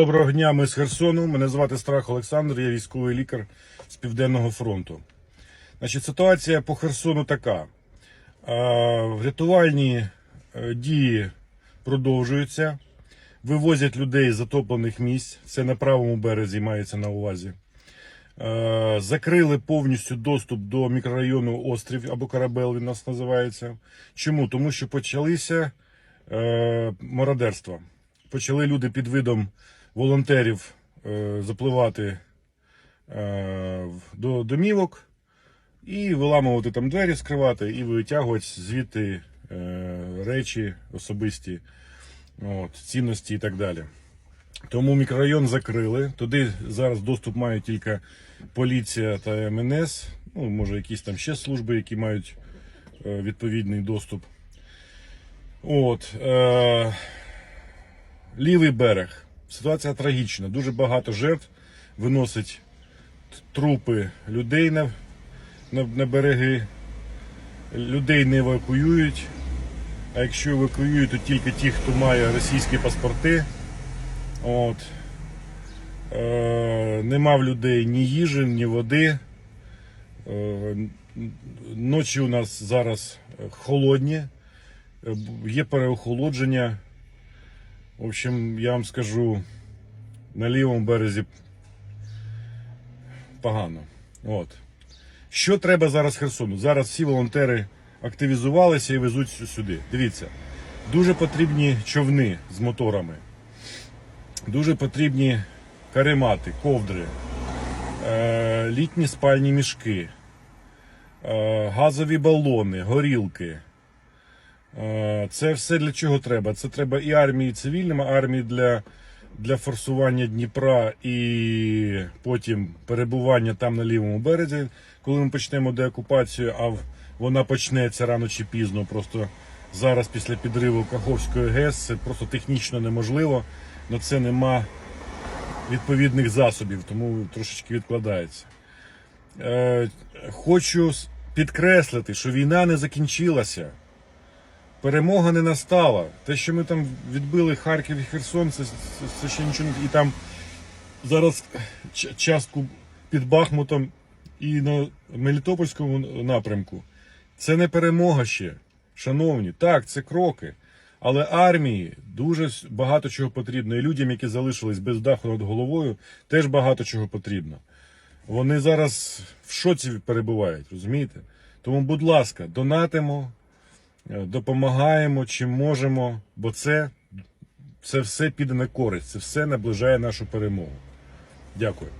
Доброго дня, ми з Херсону. Мене звати Страх Олександр, я військовий лікар з Південного фронту. Значить, ситуація по Херсону така. Е, Рятувальні е, дії продовжуються. Вивозять людей з затоплених місць. Це на правому березі мається на увазі. Е, Закрили повністю доступ до мікрорайону Острів або Карабел, він нас називається. Чому? Тому що почалися е, мародерства. Почали люди під видом волонтерів е, запливати е, до домівок і виламувати там двері, скривати і витягувати звідти е, речі особисті, от, цінності і так далі. Тому мікрорайон закрили. Туди зараз доступ має тільки поліція та МНС, ну, може, якісь там ще служби, які мають відповідний доступ. От, е, лівий берег. Ситуація трагічна. Дуже багато жертв виносить трупи людей на, на, на береги. Людей не евакуюють. А якщо евакуюють, то тільки ті, хто має російські паспорти. От. Е, нема в людей ні їжі, ні води. Е, ночі у нас зараз е, холодні, Е, є переохолодження. В общем, я вам скажу, на лівому березі погано. От. Що треба зараз Херсону? Зараз всі волонтери активізувалися і везуть сюди. Дивіться, дуже потрібні човни з моторами, дуже потрібні каремати, ковдри, е, літні спальні мішки, е, газові балони, горілки. Е, Це все для чого треба? Це треба і армії цивільним, армії для, для форсування Дніпра і потім перебування там на лівому березі, коли ми почнемо деокупацію, а вона почнеться рано чи пізно. Просто зараз після підриву Каховської ГЕС це просто технічно неможливо. На це нема відповідних засобів, тому трошечки відкладається. Е, Хочу підкреслити, що війна не закінчилася. Перемога не настала. Те, що ми там відбили Харків і Херсон, це, це, ще нічого. І там зараз частку під Бахмутом і на Мелітопольському напрямку. Це не перемога ще. Шановні, так, це кроки. Але армії дуже багато чого потрібно. І людям, які залишились без даху над головою, теж багато чого потрібно. Вони зараз в шоці перебувають, розумієте? Тому, будь ласка, донатимо, допомагаємо чим можемо, бо це, це все піде на користь, це все наближає нашу перемогу. Дякую.